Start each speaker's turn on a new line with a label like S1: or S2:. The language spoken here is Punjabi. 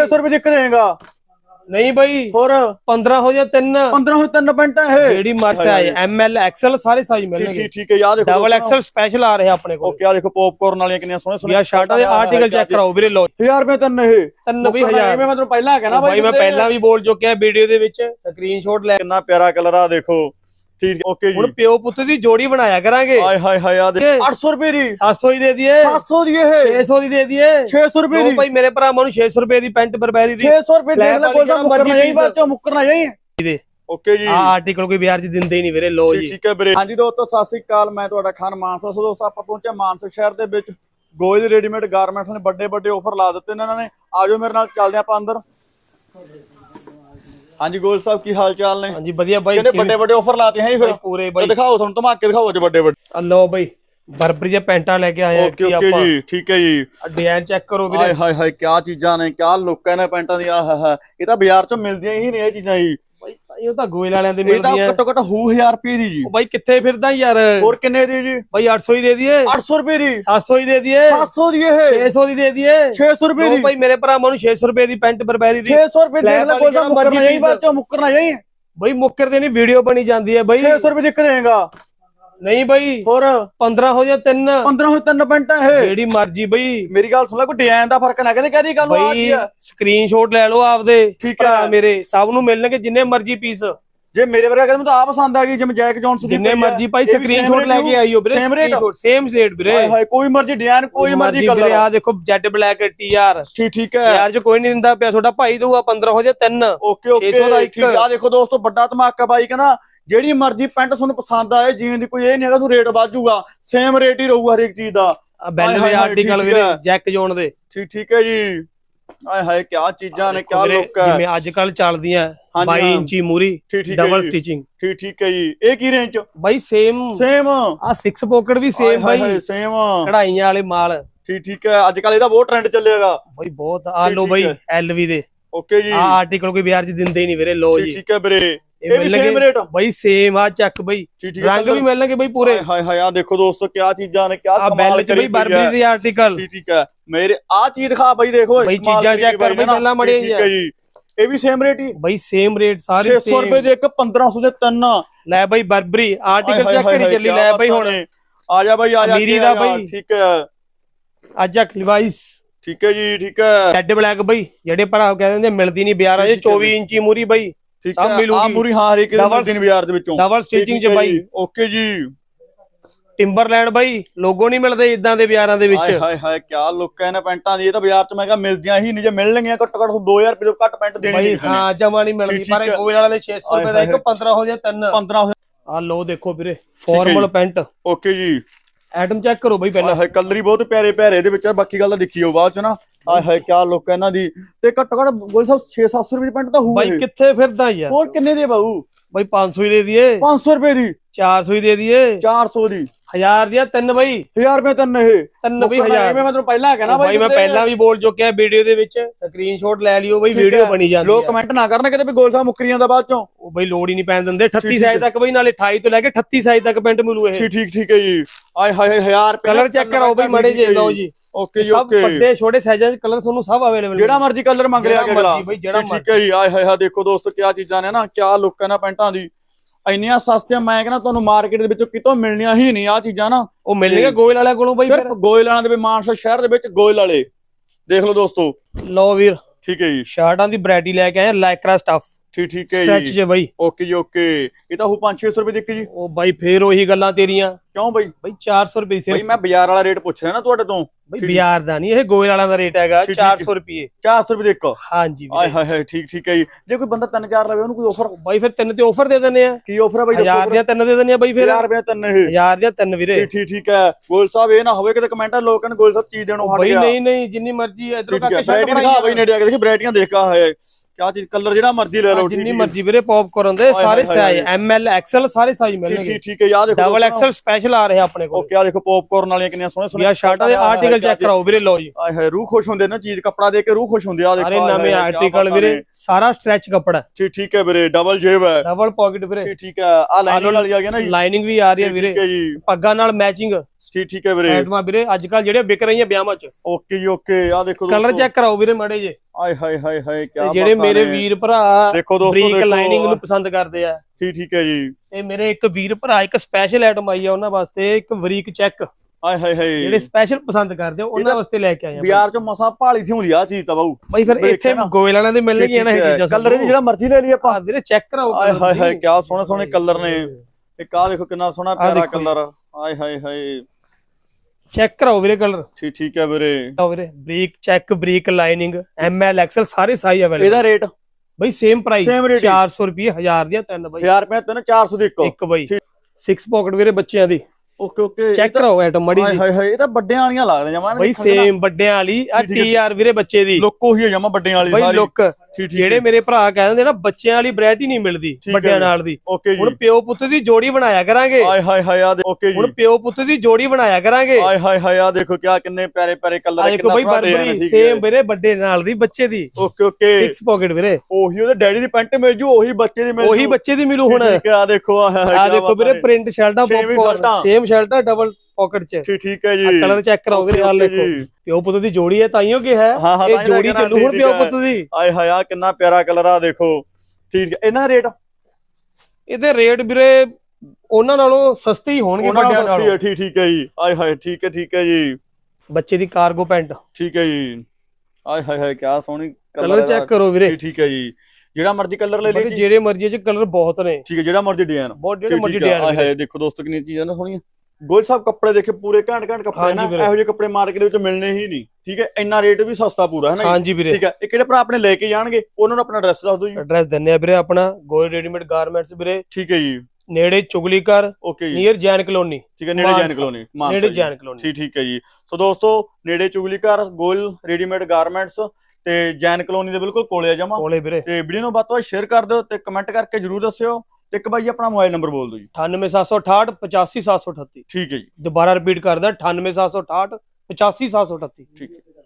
S1: 600 ਰੁਪਏ ਦਿੱਕ ਦੇਗਾ
S2: ਨਹੀਂ ਬਾਈ
S1: ਹੋਰ?
S2: 15 ਹੋ ਜਾ ਤਿੰਨ।
S1: 15 ਹੋਏ ਤਿੰਨ ਪੈਂਟਾਂ ਇਹ।
S2: ਜਿਹੜੀ ਮਰਜ਼ੀ ਆਏ ਐਮ ਐਲ ਐਕਸਲ ਸਾਰੇ ਸਾਈਜ਼ ਮਿਲਣਗੇ।
S1: ਠੀਕ ਠੀਕ ਹੈ ਯਾਰ ਦੇਖੋ
S2: ਡਬਲ ਐਕਸਲ ਸਪੈਸ਼ਲ ਆ ਰਹੇ ਆਪਣੇ ਕੋਲ।
S1: ਓਕੇ ਆ ਦੇਖੋ ਪੌਪਕਾਰਨ ਵਾਲੀਆਂ ਕਿੰਨੀਆਂ ਸੋਹਣੇ ਸੋਹਣੇ
S2: ਯਾ ਸ਼ਰਟਾਂ ਦੇ ਆਰਟੀਕਲ ਚੈੱਕ ਕਰਾਓ ਵੀਰੇ ਲੋ
S1: 1000 ਰੁਪਏ ਤਿੰਨ ਇਹ।
S2: ਤਿੰਨ ਵੀ
S1: ਮੁੱਕਰ
S2: ਹਜ਼ਾਰ।
S1: ਐਵੇਂ ਮੈਂ ਤੈਨੂੰ ਪਹਿਲਾਂ ਕਹਿਣਾ
S2: ਬਾਈ ਮੈਂ ਪਹਿਲਾਂ ਵੀ ਬੋਲ ਚੁੱਕਿਆ ਵੀਡੀਓ ਦੇ ਵਿੱਚ। ਸਕਰੀਨਸ਼ਾਟ ਲੈ।
S1: ਕਿੰਨਾ ਪਿਆਰਾ ਕਲਰ ਆ ਦੇਖੋ। ਠੀਕ ਓਕੇ ਜੀ
S2: ਹੁਣ ਪਿਓ ਪੁੱਤ ਦੀ ਜੋੜੀ ਬਣਾਇਆ ਕਰਾਂਗੇ।
S1: ਹਾਏ ਹਾਏ ਹਾਏ ਆ ਦੇ 800 ਰੁਪਏ ਦੀ।
S2: 700 ਹੀ ਦੇ ਦਈਏ।
S1: 700 ਦੀ ਇਹ।
S2: 600 ਦੀ ਦੇ ਦਈਏ।
S1: 600 ਰੁਪਏ ਦੀ।
S2: ਭਾਈ ਮੇਰੇ ਭਰਾਵਾਂ ਨੂੰ 600 ਰੁਪਏ ਦੀ ਪੈਂਟ ਬਰਬੈਰੀ ਦੀ।
S1: 600 ਰੁਪਏ ਦੇ
S2: Black
S1: ਲੈ ਕੋਈ ਮੁੱਕਰਨਾ ਜਾਈ ਬਾਅਦ ਚੋਂ ਮੁੱਕਰਨਾ ਜਾਈ।
S2: ਦੇ।
S1: ਓਕੇ ਜੀ।
S2: ਆ ਆਰਟੀਕਲ ਕੋਈ ਬਿਹਾਰ ਚ ਦਿੰਦੇ ਹੀ ਨਹੀਂ ਵੀਰੇ ਲੋ ਜੀ।
S1: ਠੀਕ ਹੈ ਵੀਰੇ। ਹਾਂਜੀ ਦੋਸਤੋ ਸਤਿ ਸ੍ਰੀ ਅਕਾਲ ਮੈਂ ਤੁਹਾਡਾ ਖਾਨ ਮਾਨਸਾ ਸੋ ਦੋਸਤੋ ਆਪਾਂ ਪਹੁੰਚੇ ਮਾਨਸਾ ਸ਼ਹਿਰ ਦੇ ਵਿੱਚ। ਗੋਇਲ ਰੈਡੀਮੇਡ ਗਾਰਮੈਂਟਸ ਨੇ ਵੱਡੇ ਵੱਡੇ ਆਫਰ ਲਾ ਦਿੱਤੇ ਨੇ ਇਹਨਾਂ ਨੇ। ਆਜੋ ਮੇਰੇ ਨਾਲ ਚੱਲਦੇ ਆਪਾਂ ਅੰਦਰ। ਹਾਂਜੀ ਗੋਇਲ ਸਾਹਿਬ ਕੀ ਹਾਲ ਚਾਲ ਨੇ?
S2: ਹਾਂਜੀ ਵਧੀਆ ਬਾਈ
S1: ਕਹਿੰਦੇ ਵੱਡੇ ਵੱਡੇ ਆਫਰ ਲਾਤੇ ਹੈ ਫਿਰ?
S2: ਪੂਰੇ ਬਾਈ।
S1: ਦਿਖਾਓ ਤੁਹਾਨੂੰ ਧਮਾਕੇ ਦਿਖਾਓ ਅੱਜ ਵੱਡੇ ਵੱਡੇ
S2: ਆ ਲੋ ਬਾਈ ਬਰਬਰੀ ਦੀਆਂ ਪੈਂਟਾਂ ਲੈ ਕੇ ਆਏ ਆ
S1: ਓਕੇ ਓਕੇ ਜੀ ਠੀਕ ਹੈ ਜੀ।
S2: ਡਿਜ਼ਾਈਨ ਚੈੱਕ ਕਰੋ ਵੀਰੇ।
S1: ਹਾਏ ਹਾਏ ਹਾਏ ਕੀ ਚੀਜ਼ਾਂ ਨੇ ਕੀ ਲੋਕਾਂ ਨੇ ਪੈਂਟਾਂ ਦੀਆਂ ਆਹ ਹਾ ਇਹ ਤਾਂ ਬਾਜ਼ਾਰ ਚੋਂ ਮਿਲਦੀਆਂ ਹੀ ਨਹੀਂ ਇਹ ਚੀਜ਼ਾਂ ਜੀ।
S2: ਇਹ ਤਾਂ ਗੋਇਲ ਵਾਲਿਆਂ ਦੇ
S1: ਇਹ ਤਾਂ
S2: ਮਿਲਦੀਆਂ
S1: ਘੱਟੋ ਘੱਟ ਹੂ 1000 ਰੁਪਏ ਦੀ ਜੀ।
S2: ਉਹ ਬਾਈ ਕਿੱਥੇ ਫਿਰਦਾ ਯਾਰ?
S1: ਹੋਰ ਕਿੰਨੇ ਦੀ ਜੀ?
S2: ਬਾਈ 800 ਹੀ ਦੇ ਦਈਏ।
S1: 800 ਰੁਪਏ ਦੀ।
S2: 700 ਹੀ ਦੇ ਦਈਏ।
S1: 700 ਦੀ ਇਹ।
S2: 600 ਦੀ ਦੇ ਦਈਏ।
S1: 600 ਰੁਪਏ ਦੀ।
S2: ਭਾਈ ਮੇਰੇ ਭਰਾਵਾਂ ਨੂੰ 600 ਰੁਪਏ ਦੀ ਪੈਂਟ ਬਰਬੈਰੀ ਦੀ।
S1: 600 ਰੁਪਏ ਦੇਖ ਲੈ ਕੋਈ ਮੁੱਕਰਨਾ ਜਾਈ ਬਾਅਦ ਚੋਂ ਮੁੱਕਰਨਾ ਜਾਈ।
S2: ਬਾਈ ਮੁੱਕਰ ਦੇ ਨਹੀਂ ਵੀਡੀਓ ਬਣੀ ਜਾਂਦੀ ਹੈ ਬਾਈ।
S1: 600 ਰੁਪਏ ਦਿੱਕ ਦੇਗਾ।
S2: ਨਹੀਂ ਬਾਈ।
S1: ਹੋਰ?
S2: 15 ਹੋ ਜਾ ਤਿੰਨ।
S1: 15 ਹੋਏ ਤਿੰਨ ਪੈਂਟਾਂ ਇਹ।
S2: ਜਿਹੜੀ ਮਰਜ਼ੀ ਬਾਈ।
S1: ਮੇਰੀ ਗੱਲ ਸੁਣ ਲੈ ਕੋਈ ਡਿਜ਼ਾਈਨ ਦਾ ਫ਼ਰਕ ਨਾ ਕਹਿੰਦੇ ਕਹਦੀ ਗੱਲ ਆ
S2: ਬਾਈ ਸਕਰੀਨਸ਼ਾਟ ਲੈ ਲਓ ਆਪਦੇ
S1: ਠੀਕ
S2: ਭਰਾ
S1: ਹੈ।
S2: ਮੇਰੇ ਸਭ ਨੂੰ ਮਿਲਣਗੇ ਜਿੰਨੇ ਮਰਜ਼ੀ ਪੀਸ
S1: ਜੇ ਮੇਰੇ ਵਰਗਾ ਕਹਿੰਦਾ ਮੈਨੂੰ ਤਾਂ ਆ ਪਸੰਦ ਆ ਗਈ ਜਿਵੇਂ ਜੈਕ ਜੌਨਸ ਦੀ
S2: ਜਿੰਨੇ। ਮਰਜ਼ੀ ਭਾਈ ਸਕਰੀਨਸ਼ਾਟ ਲੈ ਕੇ ਆਈਓ ਵੀਰੇ
S1: rate?
S2: ਸਕਰੀਨਸ਼ਾਟ ਸੇਮ ਰੇਟ ਵੀਰੇ।
S1: ਹਾਏ ਹਾਏ ਕੋਈ ਮਰਜ਼ੀ ਡਿਜ਼ਾਈਨ ਕੋਈ ਮਰਜ਼ੀ
S2: ਵੀਰੇ
S1: ਕਲਰ
S2: ਆ। ਦੇਖੋ ਜੈਡ ਬਲੈਕ ਟੀਆਰ
S1: ਠੀਕ ਠੀਕ ਹੈ।
S2: ਯਾਰ ਚ ਕੋਈ ਨਹੀਂ ਦਿੰਦਾ ਪਿਆ ਤੁਹਾਡਾ ਭਾਈ ਦਊਗਾ 15 ਹੋ ਜਾ ਤਿੰਨ।
S1: ਓਕੇ ਓਕੇ
S2: 600 ਦਾ ਇੱਕ।
S1: ਠੀਕ ਆ। ਦੇਖੋ ਦੋਸਤੋ ਵੱਡਾ ਧਮਾਕਾ ਬਾਈ ਕਹਿੰਦਾ ਜਿਹੜੀ ਮਰਜ਼ੀ ਪੈਂਟ ਤੁਹਾਨੂੰ ਪਸੰਦ ਆਏ ਜੀਨ ਦੀ ਕੋਈ ਇਹ ਨਹੀਂ ਹੈਗਾ ਤੂੰ ਰੇਟ ਵੱਧ ਜਾਊਗਾ। ਸੇਮ ਰੇਟ ਹੀ ਰਹੂਗਾ ਹਰੇਕ ਚੀਜ਼ ਦਾ।
S2: ਬੈਲ ਦੇ ਆਰਟੀਕਲ ਵੀਰੇ। ਜੈਕ ਜੋਨ ਦੇ।
S1: ਠੀਕ ਠੀਕ ਹੈ ਜੀ। ਆਏ ਹਾਏ ਕੀ ਚੀਜ਼ਾਂ ਨੇ ਕੀ ਲੋਕ ਹੈ।
S2: ਜਿਵੇਂ ਅੱਜ ਕੱਲ ਚੱਲਦੀਆਂ
S1: ਹਾਂਜੀ,
S2: 22
S1: ਹਾਂ।
S2: ਇੰਚੀ ਮੂਰੀ ਡਬਲ। ਸਟਿਚਿੰਗ
S1: ਠੀਕ ਠੀਕ ਹੈ ਜੀ। ਇਹ ਕੀ ਰੇਂਜ ਚ
S2: ਬਾਈ ਸੇਮ
S1: ਸੇਮ
S2: ਆ 6 ਪੋਕਟ ਵੀ ਸੇਮ ਬਾਈ।
S1: ਸੇਮ
S2: ਕਢਾਈਆਂ ਵਾਲੇ ਮਾਲ।
S1: ਠੀਕ ਠੀਕ ਹੈ। ਅੱਜ ਕੱਲ ਇਹਦਾ ਬਹੁਤ ਟ੍ਰੈਂਡ ਚੱਲੇਗਾ
S2: ਬਾਈ ਬਹੁਤ ਆ ਲੋ ਬਾਈ। ਐਲਵੀ ਦੇ।
S1: ਓਕੇ ਜੀ।
S2: ਆ ਆਰਟੀਕਲ ਕੋਈ ਬਿਹਾਰ ਚ ਦਿੰਦੇ ਹੀ ਨਹੀਂ ਵੀਰੇ ਲੋ
S1: ਠੀਕ
S2: ਜੀ।
S1: ਠੀਕ ਹੈ ਵੀਰੇ।
S2: ਇਹ
S1: ਵੀ
S2: ਮਿਲਣਗੇ
S1: rate?
S2: ਬਾਈ ਸੇਮ ਆ ਚੱਕ ਬਾਈ। ਰੰਗ ਵੀ ਮਿਲਣਗੇ ਬਾਈ ਪੂਰੇ।
S1: ਹਾਏ ਹਾਏ ਆ ਦੇਖੋ ਦੋਸਤੋ ਕੀ ਚੀਜ਼ਾਂ ਨੇ ਕੀ ਕਮਾਲ ਕਰੀ
S2: ਬਾਈ ਬਰਬਰੀ। ਦੇ ਆਰਟੀਕਲ
S1: ਠੀਕ ਹੈ। ਮੇਰੇ ਆ ਚੀਜ਼ ਦਿਖਾ ਬਾਈ ਦੇਖੋ
S2: ਬਾਈ ਚੀਜ਼ਾਂ check ਕਰ
S1: ਬਾਈ।
S2: ਪਹਿਲਾਂ ਮਾੜੀਆਂ
S1: ਠੀਕ ਹੈ ਜੀ। ਇਹ ਵੀ ਸੇਮ ਰੇਟ ਹੀ।
S2: ਬਾਈ ਸੇਮ ਰੇਟ ਸਾਰੇ
S1: 600
S2: same।
S1: ਰੁਪਏ ਦੇ ਇੱਕ 1500 ਦੇ ਤਿੰਨ।
S2: ਲੈ ਬਾਈ ਬਰਬਰੀ ਆਰਟੀਕਲ ਚੈੱਕ ਕਰੀ ਚੱਲੀ। ਲੈ ਬਾਈ ਹੁਣ।
S1: ਆ ਜਾ ਬਾਈ ਆ ਜਾ ਅੱਗੇ
S2: ਦਾ
S1: ਜਾ,
S2: ਬਾਈ।
S1: ਠੀਕ ਹੈ।
S2: ਅੱਜ ਆ ਲਿਵਾਈਸ
S1: ਠੀਕ ਹੈ ਜੀ ਠੀਕ ਹੈ।
S2: ਰੈੱਡ ਬਲੈਕ ਬਾਈ ਜਿਹੜੇ ਭਰਾ ਕਹਿੰਦੇ ਨੇ ਮਿਲਦੀ ਨਹੀਂ ਬਿਆਰ
S1: ਹੈ
S2: 24 ਇੰਚੀ ਮੂਰੀ ਬਾਈ।
S1: ਠੀਕ ਹੈ ਆ। ਮੂਰੀ ਹਾਂ ਹਰੇਕ ਦੇ ਦਿਨ ਬਾਜ਼ਾਰ ਦੇ ਵਿੱਚੋਂ।
S2: ਡਬਲ ਸਟਿਚਿੰਗ ਚ ਬਾਈ।
S1: ਓਕੇ ਜੀ।
S2: ਟਿੰਬਰਲੈਂਡ ਬਾਈ ਲੋਗੋ ਨਹੀਂ ਮਿਲਦੇ ਇਦਾਂ ਦੇ ਬਿਆਰਾਂ ਦੇ
S1: ਹਾਏ
S2: ਵਿੱਚ
S1: ਹਾਏ ਹਾਏ ਕੀ ਲੋਕਾਂ ਨੇ ਪੈਂਟਾਂ ਦੀ। ਇਹ ਤਾਂ ਬਾਜ਼ਾਰ 'ਚ ਮੈਂ ਕਿਹਾ ਮਿਲਦੀਆਂ ਹੀ ਨਹੀਂ। ਜੇ ਮਿਲਣਗੀਆਂ ਘੱਟੋ ਘੱਟ 2000 ਰੁਪਏ ਘੱਟ ਪੈਂਟ ਦੇਣੀ
S2: ਬਾਈ ਹਾਂ ਜਮਾ ਨਹੀਂ ਮਿਲਦੀ। ਪਰ
S1: ਹੈ।
S2: ਗੋਇਲ ਵਾਲੇ 600 ਰੁਪਏ ਦਾ ਇੱਕ
S1: ਹਾਏ
S2: 15 ਹੋ ਜਾ ਤਿੰਨ।
S1: 15
S2: ਆ ਲੋ ਦੇਖੋ ਵੀਰੇ ਫਾਰਮਲ ਪੈਂਟ।
S1: ਓਕੇ ਜੀ।
S2: ਐਟਮ ਚੈੱਕ ਕਰੋ ਬਾਈ ਪਹਿਲਾਂ।
S1: ਹਾਏ ਕਲਰ ਹੀ ਬਹੁਤ ਪਿਆਰੇ ਪਿਆਰੇ ਇਹਦੇ ਵਿੱਚ ਆ, ਬਾਕੀ ਗੱਲ ਤਾਂ ਦੇਖੀਓ ਬਾਅਦ 'ਚ ਨਾ। ਹਾਏ ਹਾਏ ਕੀ ਲੋਕਾਂ ਇਹਨਾਂ ਦੀ। ਤੇ ਘੱਟੋ ਘੱਟ ਗੋਲ ਸਾਹਿਬ 6-700 ਰੁਪਏ ਦੀ ਪੈਂਟ ਤਾਂ ਹੋਊਗੀ।
S2: ਬਾਈ ਕਿੱਥੇ ਫਿਰਦਾ ਯਾਰ?
S1: ਹੋਰ ਕਿੰਨੇ ਦੀ ਹੈ ਬਾਊ?
S2: ਬਾਈ 500 ਹੀ ਦੇ ਦਈਏ।
S1: 500 ਰੁਪਏ ਦੀ।
S2: 400 ਹੀ ਦੇ ਦਈਏ।
S1: 400 ਦੀ।
S2: 1000 ਦੀਆਂ ਤਿੰਨ ਬਾਈ।
S1: 1000 ਰੁਪਏ ਤਿੰਨ ਇਹ।
S2: ਤਿੰਨ ਬਈ
S1: ਮੁੱਕਰਨਾ
S2: 1000
S1: ਐਵੇਂ ਮੈਂ ਤੈਨੂੰ ਪਹਿਲਾਂ ਕਹਿਣਾ
S2: ਬਾਈ ਮੈਂ ਪਹਿਲਾਂ ਵੀ ਬੋਲ ਚੁੱਕਿਆ ਵੀਡੀਓ ਦੇ ਵਿੱਚ। ਸਕਰੀਨਸ਼ਾਟ ਲੈ ਲਿਓ ਬਾਈ ਵੀਡੀਓ ਬਣੀ ਜਾਂਦੀ
S1: ਲੋਕ
S2: ਹੈ।
S1: ਕਮੈਂਟ ਨਾ ਕਰਨ ਕਿਤੇ ਵੀ ਗੋਲ ਸਾਹਿਬ ਮੁੱਕਰੀਆਂ ਦਾ ਬਾਅਦ ਚੋਂ।
S2: ਉਹ ਬਾਈ ਲੋਡ ਹੀ ਨਹੀਂ ਪੈਣ ਦਿੰਦੇ। 38
S1: ਠੀਕ
S2: ਸਾਈਜ਼ ਤੱਕ ਬਾਈ ਨਾਲੇ 28 ਤੋਂ ਲੈ ਕੇ 38 ਸਾਈਜ਼ ਤੱਕ ਪੈਂਟ ਮਿਲੂ ਇਹ।
S1: ਠੀਕ ਠੀਕ ਠੀਕ ਹੈ ਜੀ। ਆਏ ਹਾਏ ਹਾਏ 1000 ਰੁਪਏ
S2: ਕਲਰ ਚੈੱਕ ਕਰਾਓ ਬਾਈ ਮੜੇ ਜੇ ਲਓ ਜੀ।
S1: ਓਕੇ ਜੀ
S2: ਸਭ
S1: ਓਕੇ।
S2: ਵੱਡੇ ਛੋਟੇ ਸਾਈਜ਼ਾਂ 'ਚ ਕਲਰ ਤੁਹਾਨੂੰ ਸਭ ਅਵੇਲੇਬਲ
S1: ਜਿਹੜਾ ਮਰਜ਼ੀ ਕਲਰ ਮੰਗ ਲਿਆ ਅਗਲਾ ਠੀਕ ਹੈ ਜੀ। ਆਏ ਹਾਏ ਹਾਏ ਦੇਖੋ ਦੋਸਤੋ ਕੀ ਚੀਜ਼ਾਂ ਨੇ ਨਾ ਕੀ ਲੋਕਾਂ ਨੇ ਪੈਂਟਾਂ ਦੀ। ਇੰਨੀਆਂ ਸਸਤੀਆਂ ਮੈਂ ਕਹਿੰਦਾ ਤੁਹਾਨੂੰ ਮਾਰਕੀਟ ਦੇ ਵਿੱਚੋਂ ਕਿਤੋਂ ਮਿਲਣੀਆਂ ਹੀ ਨਹੀਂ ਆ ਚੀਜ਼ਾਂ ਨਾ।
S2: ਉਹ ਮਿਲਣਗੇ ਗੋਇਲ ਵਾਲਿਆਂ ਕੋਲੋਂ ਬਾਈ ਫਿਰ।
S1: ਸਿਰਫ ਗੋਇਲ ਵਾਲਿਆਂ ਦੇ ਵੀ ਮਾਨਸਾ ਸ਼ਹਿਰ ਦੇ ਵਿੱਚ ਗੋਇਲ ਵਾਲੇ। ਦੇਖ ਲਓ ਦੋਸਤੋ।
S2: ਲਓ ਵੀਰ।
S1: ਠੀਕ ਹੈ ਜੀ।
S2: ਸ਼ਰਟਾਂ ਦੀ ਵੈਰਾਈਟੀ ਲੈ ਕੇ ਆਏ ਲਾਈਕਰਾ ਸਟਫ
S1: ਠੀਕ ਠੀਕ ਹੈ
S2: ਸਟ੍ਰੈਚ
S1: ਜੀ
S2: 'ਚ ਬਾਈ।
S1: ਓਕੇ ਜੀ ਓਕੇ ਇਹ ਤਾਂ ਉਹ 5-600 ਰੁਪਏ ਦੀ ਇੱਕ ਜੀ।
S2: ਉਹ ਬਾਈ ਫੇਰ ਉਹੀ ਗੱਲਾਂ ਤੇਰੀਆਂ।
S1: ਕਿਉਂ ਬਈ?
S2: ਬਾਈ 400 ਰੁਪਏ
S1: ਬਈ
S2: ਸਿਰਫ
S1: ਮੈਂ ਬਾਜ਼ਾਰ ਵਾਲਾ ਰੇਟ ਪੁੱਛ ਰਿਹਾ ਨਾ ਤੁਹਾਡੇ ਤੋਂ।
S2: ਬਾਈ ਬਾਜ਼ਾਰ ਦਾ ਨਹੀਂ ਇਹ ਗੋਇਲ ਵਾਲਿਆਂ ਦਾ ਰੇਟ ਹੈਗਾ
S1: ਠੀਕ, ਠੀਕ।
S2: 400 ਰੁਪਏ।
S1: 400 ਰੁਪਏ ਦੇ ਇੱਕ।
S2: ਹਾਂਜੀ
S1: ਆਏ ਹਾਏ ਹਾਏ ਠੀਕ ਠੀਕ ਹੈ ਜੀ। ਜੇ ਕੋਈ ਬੰਦਾ 3-4 ਲਵੇ ਉਹਨੂੰ ਕੋਈ ਆਫਰ
S2: ਬਾਈ ਫਿਰ ਤਿੰਨ ਤੇ ਆਫਰ ਦੇ ਦਿੰਦੇ ਆ।
S1: ਕੀ ਆਫਰ ਹੈ ਬਈ ਦੱਸੋ
S2: 1000 ਦੀਆਂ ਤਿੰਨ ਦੇ ਦਿੰਦੇ ਆ ਬਾਈ ਫਿਰ।
S1: 1000 ਰੁਪਏ ਤਿੰਨ ਇਹ।
S2: 1000 ਦੀਆਂ ਤਿੰਨ ਵੀਰੇ।
S1: ਠੀਕ ਠੀਕ ਹੈ। ਗੋਲ ਸਾਹਿਬ ਇਹ ਨਾ ਹੋਵੇ ਕਿਤੇ ਕਮੈਂਟਾਂ ਲੋਕਾਂ ਨੇ ਗੋਲ ਸਾਹਿਬ ਚੀਜ਼ ਦੇਣੋਂ ਹਟ
S2: ਬਾਈ
S1: ਗਿਆ।
S2: ਨਹੀਂ ਨਹੀਂ ਜਿੰਨੀ ਮਰਜ਼ੀ ਇਧਰੋਂ ਕਰਕੇ
S1: ਵੈਰਾਈਟੀ ਦਿਖਾ ਬਈ ਨੇੜੇ ਆ ਕੇ। ਦੇਖੀ ਵੈਰਾਈਟੀਆਂ ਦੇਖਾ ਹੈ ਕਿਆ ਚੀਜ਼ ਕਲਰ ਜਿਹੜਾ ਮਰਜ਼ੀ ਲੈ ਲਓ
S2: ਜਿੰਨੀ ਮਰਜ਼ੀ ਵੀਰੇ ਪੌਪਕੌਰਨ ਦੇ ਸਾਰੇ ਸਾਈਜ਼। ਐਮ ਐਲ ਐਕਸਲ ਸਾਰੇ ਸਾਈਜ਼ ਮਿਲਣਗੇ।
S1: ਠੀਕ ਠੀਕ ਹੈ ਯਾਰ ਦੇਖੋ
S2: ਡਬਲ ਐਕਸਲ ਸਪੈਸ਼ਲ ਆ ਰਹੇ ਆਪਣੇ ਕੋਲ।
S1: ਓਕੇ ਆ ਦੇਖੋ ਪੌਪਕਾਰਨ ਵਾਲੀਆਂ ਕਿੰਨੀਆਂ ਸੋਹਣੇ ਸੋਹਣੇ
S2: ਯਾ ਸ਼ਰਟਾਂ ਦੇ ਆਰਟੀਕਲ ਚੈੱਕ ਕਰਾਓ ਵੀਰੇ ਲਓ ਜੀ।
S1: ਆਏ ਹਾਏ ਰੂਹ ਖੁਸ਼ ਹੁੰਦੇ ਨਾ ਚੀਜ਼ ਕੱਪੜਾ ਦੇਖ ਕੇ ਰੂਹ ਖੁਸ਼ ਹੁੰਦੀ ਆ ਦੇਖੋ
S2: ਸਾਰੇ ਨਵੇਂ ਆਰਟੀਕਲ ਵੀਰੇ। ਸਾਰਾ ਸਟ੍ਰੈਚ ਕੱਪੜਾ
S1: ਠੀਕ ਠੀਕ ਹੈ ਵੀਰੇ ਡਬਲ ਜੇਬ ਹੈ।
S2: ਡਬਲ ਪਾਕਟ ਵੀਰੇ।
S1: ਠੀਕ ਠੀਕ ਹੈ ਆ ਲਾਈਨਿੰਗ ਵਾਲੀ ਆ ਗਿਆ ਨਾ
S2: ਲਾਈਨਿੰਗ ਵੀ ਆ ਰਹੀ ਹੈ ਵੀਰੇ।
S1: ਠੀਕ ਹੈ ਜੀ।
S2: ਪੱਗਾਂ ਨਾਲ ਮੈਚਿੰਗ
S1: ਠੀਕ ਠੀਕ ਹੈ ਵੀਰੇ।
S2: ਆਈਟਮਾਂ ਵੀਰੇ ਅੱਜ ਕੱਲ ਜਿਹੜੇ ਵਿਕ ਰਹੀਆਂ ਵਿਆਹਾਂ 'ਚ।
S1: ਓਕੇ ਜੀ ਓਕੇ ਆ ਦੇਖੋ
S2: ਕਲਰ। ਚੈੱਕ ਕਰਾਓ ਵੀਰੇ ਮਾੜੇ ਜੇ
S1: ਆਏ ਹਾਏ ਹਾਏ ਹਾਏ ਕੀ
S2: ਤੇ ਜਿਹੜੇ ਮੇਰੇ ਵੀਰ ਭਰਾ
S1: ਦੇਖੋ ਦੋਸਤੋ ਦੇਖੋ।
S2: ਲਾਈਨਿੰਗ ਨੂੰ ਪਸੰਦ ਕਰਦੇ ਆ।
S1: ਠੀਕ ਠੀਕ ਹੈ ਜੀ।
S2: ਇਹ ਮੇਰੇ ਇੱਕ ਵੀਰ ਭਰਾ ਇੱਕ ਸਪੈਸ਼ਲ ਆਈਟਮ ਆਈ ਆ ਉਹਨਾਂ ਵਾਸਤੇ ਇੱਕ ਬਰੀਕ ਚੈੱਕ
S1: ਆਏ ਹਾਏ ਹਾਏ।
S2: ਜਿਹੜੇ ਸਪੈਸ਼ਲ ਪਸੰਦ ਕਰਦੇ ਆ ਉਹਨਾਂ ਵਾਸਤੇ ਲੈ ਕੇ ਆਏ ਆ।
S1: ਬਾਜ਼ਾਰ ਚੋਂ ਮਸਾ ਭਾਲੀ ਥੀ ਹੁੰਦੀ ਆ ਚੀਜ਼ ਤਾਂ ਬਾਊ।
S2: ਬਾਈ ਫਿਰ ਇੱਥੇ। ਗੋਇਲ ਵਾਲਿਆਂ ਦੇ ਮਿਲਣਗੀਆਂ ਨਾ ਇਹ ਚੀਜ਼ਾਂ
S1: ਕਲਰ ਜਿਹੜਾ ਮਰਜ਼ੀ ਲੈ ਲਈ ਆਪਾਂ।
S2: ਵੀਰੇ ਚੈੱਕ ਕਰਾਓ
S1: ਆਏ ਹਾਏ ਹਾਏ। ਕਿਆ ਸੋਹਣੇ ਸੋਹਣੇ ਕਲਰ ਨੇ। ਇੱਕ ਆ ਦੇਖੋ ਕਿੰਨਾ ਸੋਹਣਾ ਪਿਆਰਾ। ਕਲਰ। ਆਏ ਹਾਏ ਹਾਏ।
S2: ਚੈੱਕ ਕਰਾਓ ਵੀਰੇ ਕਲਰ
S1: ਠੀਕ ਠੀਕ ਹੈ ਵੀਰੇ।
S2: ਆਓ ਵੀਰੇ ਬਰੀਕ ਚੈੱਕ ਬਰੀਕ ਲਾਈਨਿੰਗ ਐਮ ਐਲ ਐਕਸਲ ਸਾਰੇ ਸਾਈਜ਼ ਅਵੇਲੇਬਲ
S1: ਇਹਦਾ ਰੇਟ
S2: ਬਈ ਸੇਮ ਪ੍ਰਾਈਸ
S1: Same rate ਹੀ।
S2: 400 ਰੁਪਏ 1000 ਦੀਆਂ ਤਿੰਨ ਬਈ।
S1: 1000 ਰੁਪਏ ਤੇ ਨਾ 400 ਦੀ ਇੱਕ।
S2: ਇੱਕ ਬਈ।
S1: ਠੀਕ।
S2: 6 ਪਾਕਟ ਵੀਰੇ ਬੱਚਿਆਂ ਦੀ।
S1: Okay okay.
S2: ਚੈੱਕ ਕਰਾਓ ਆਈਟਮ ਮੜੀ ਜੀ।
S1: ਹਾਏ ਹਾਏ ਇਹ ਤਾਂ ਵੱਡਿਆਂ ਵਾਲੀਆਂ ਲੱਗਦੀਆਂ ਜਮਾਂ
S2: ਬਈ ਸੇਮ ਵੱਡਿਆਂ ਵਾਲੀ ਆ। ਟੀਆਰ ਵੀਰੇ ਬੱਚੇ ਦੀ।
S1: ਲੁੱਕ ਉਹੀ ਹੈ ਜਮਾ ਵੱਡਿਆਂ ਵਾਲੀ
S2: ਬਈ
S1: ਸਾਰੀ।
S2: ਲੁੱਕ
S1: ਠੀਕ ਠੀਕ
S2: ਜਿਹੜੇ ਮੇਰੇ ਭਰਾ ਕਹਿੰਦੇ ਨਾ ਬੱਚਿਆਂ ਵਾਲੀ ਵੈਰਾਈਟੀ ਨਹੀਂ ਮਿਲਦੀ
S1: ਹੈ
S2: ਵੱਡਿਆਂ। ਨਾਲ ਦੀ। ਹੁਣ ਪਿਓ ਪੁੱਤ ਦੀ ਜੋੜੀ ਬਣਾਇਆ ਕਰਾਂਗੇ।
S1: ਆਏ ਹਾਏ ਹਾਏ ਆ ਓਕੇ
S2: ਹੁਣ ਪਿਓ ਪੁੱਤ ਦੀ ਜੋੜੀ ਬਣਾਇਆ ਕਰਾਂਗੇ।
S1: ਆਏ ਹਾਏ ਹਾਏ ਆ ਦੇਖੋ ਕਿਆ ਕਿੰਨੇ ਪਿਆਰੇ ਪਿਆਰੇ ਕਲਰ
S2: ਆ ਦੇਖੋ ਬਈ ਬਰਬਰੀ ਸੇਮ ਵੀਰੇ ਵੱਡੇ ਨਾਲ ਦੀ ਬੱਚੇ ਦੀ।
S1: Okay okay.
S2: 6 ਪਾਕਟ ਵੀਰੇ।
S1: ਉਹੀ ਉਹਦੇ ਡੈਡੀ ਦੀ ਪੈਂਟ ਮਿਲ ਜੂ ਉਹੀ ਬੱਚੇ ਦੀ ਮਿਲ ਜੂ।
S2: ਉਹੀ ਬੱਚੇ ਦੀ ਮਿਲੂ ਹੁਣ।
S1: ਹੈ ਆ ਦੇਖੋ ਆ
S2: ਦੇਖੋ ਵੀਰੇ ਪ੍ਰਿੰਟ ਸ਼ਰਟਾਂ
S1: ਹੀ
S2: ਪੌਪਕੌਰਨ। ਸੇਮ ਸ਼ਰਟਾਂ ਡਬਲ ਪਾਕਟ ਚ।
S1: ਠੀਕ ਹੈ ਜੀ।
S2: ਕਲਰ ਚੈੱਕ ਕਰਾਓ ਵੀਰੇ
S1: Okay,
S2: ਦੇਖੋ। ਪਿਓ ਪੁੱਤ ਦੀ ਜੋੜੀ ਹੈ ਤਾਈਓ ਕਿ ਹੈ। ਇਹ ਜੋੜੀ ਚੱਲੂ ਹੁਣ ਪਿਓ। ਪੁੱਤ ਦੀ।
S1: ਆਏ ਹਾਏ ਆ ਕਿੰਨਾ ਪਿਆਰਾ ਕਲਰ ਆ ਦੇਖੋ। ਠੀਕ ਹੈ ਇਹਨਾਂ ਰੇਟ?
S2: ਇਹਦੇ ਰੇਟ ਵੀਰੇ ਉਹਨਾਂ ਨਾਲੋਂ ਸਸਤੇ ਹੀ ਹੋਣਗੇ ਵੱਡਿਆਂ
S1: ਨਾਲ। ਠੀਕ ਠੀਕ ਹੈ ਜੀ। ਆਏ ਹਾਏ ਠੀਕ ਹੈ ਠੀਕ ਹੈ ਜੀ।
S2: ਬੱਚੇ ਦੀ ਕਾਰਗੋ ਪੈਂਟ
S1: ਠੀਕ ਹੈ ਜੀ। ਆਏ ਹਾਏ ਹਾਏ ਕਿਆ ਸੋਹਣੀ
S2: ਕਲਰ ਚੈੱਕ ਕਰੋ ਵੀਰੇ।
S1: ਠੀਕ ਹੈ ਜੀ। ਜਿਹੜਾ ਮਰਜ਼ੀ ਕਲਰ ਲੈ ਲਈ ਜੀ।
S2: ਜਿਹੜੇ ਮਰਜ਼ੀ ਚ ਕਲਰ ਬਹੁਤ ਨੇ।
S1: ਠੀਕ ਹੈ ਜਿਹੜਾ ਮਰਜ਼ੀ ਡਿਜ਼ਾਈਨ
S2: ਬਹੁਤ ਜਿਹੜੇ ਮਰਜ਼ੀ
S1: ਹੈ। ਆਏ
S2: ਡਿਜ਼ਾਈਨ
S1: ਹਾਏ ਦੇਖੋ ਦੋਸਤੋ ਕਿੰਨੀਆਂ ਚੀਜ਼ਾਂ ਨੇ ਸੋਹਣੀਆਂ। ਗੋਲ ਸਾਹਿਬ ਕੱਪੜੇ ਦੇਖੇ ਪੂਰੇ ਘੈਂਟ ਘੈਂਟ ਕੱਪੜੇ ਨਾ। ਇਹੋ ਜਿਹੇ ਕੱਪੜੇ ਮਾਰਕੀਟ ਦੇ ਵਿੱਚ ਮਿਲਣੇ ਹੀ ਨਹੀਂ। ਠੀਕ ਹੈ ਇੰਨਾ ਰੇਟ ਵੀ ਸਸਤਾ ਪੂਰਾ ਹੈ ਨਾ?
S2: ਹਾਂਜੀ ਵੀਰੇ।
S1: ਠੀਕ ਹੈ ਇਹ ਕਿਹੜੇ ਭਰਾ ਆਪਣੇ ਲੈ ਕੇ ਜਾਣਗੇ? ਉਹਨਾਂ ਨੂੰ ਆਪਣਾ ਐਡਰੈਸ ਦੱਸ ਦਿਓ ਜੀ।
S2: ਐਡਰੈਸ ਦਿੰਨੇ ਆ ਵੀਰੇ ਆਪਣਾ ਗੋਲ ਰੈਡੀਮੇਡ ਗਾਰਮੈਂਟਸ ਵੀਰੇ।
S1: ਠੀਕ ਹੈ ਜੀ।
S2: ਨੇੜੇ ਚੁਗਲੀ
S1: ਜੀ।
S2: Near Jain colony.
S1: ਠੀਕ ਹੈ ਨੇੜੇ। ਜੈਨ ਕਲੋਨੀ
S2: ਨੇੜੇ। ਜੈਨ ਕਲੋਨੀ।
S1: ਠੀਕ ਠੀਕ ਹੈ ਜੀ। ਸੋ ਦੋਸਤੋ ਨੇੜੇ ਚੁਗਲੀ ਘਰ ਗੋਲ ਰੈਡੀਮੇਡ ਗਾਰਮੈਂਟਸ ਤੇ ਜੈਨ ਕਲੋਨੀ ਦੇ ਬਿਲਕੁਲ ਕੋਲੇ ਆ ਜਮਾ
S2: ਕੋਲੇ ਵੀਰੇ।
S1: ਤੇ ਵੀਡੀਓ ਨੂੰ ਵੱਧ ਤੋਂ ਵੱਧ ਸ਼ੇਅਰ ਕਰ ਦਿਓ ਤੇ ਕਮੈਂਟ ਕਰਕੇ ਜਰੂਰ ਦੱਸਿਓ। ਤੇ ਇੱਕ ਬਾਈ ਆਪਣਾ ਮੋਬਾਈਲ ਨੰਬਰ ਬੋਲ ਦਿਓ ਜੀ।
S2: 98768 85738
S1: ਠੀਕ ਹੈ ਜੀ।
S2: ਦੁਬਾਰਾ ਰਿਪੀਟ ਕਰਦਾ 98768 85738
S1: ਠੀਕ ਹੈ।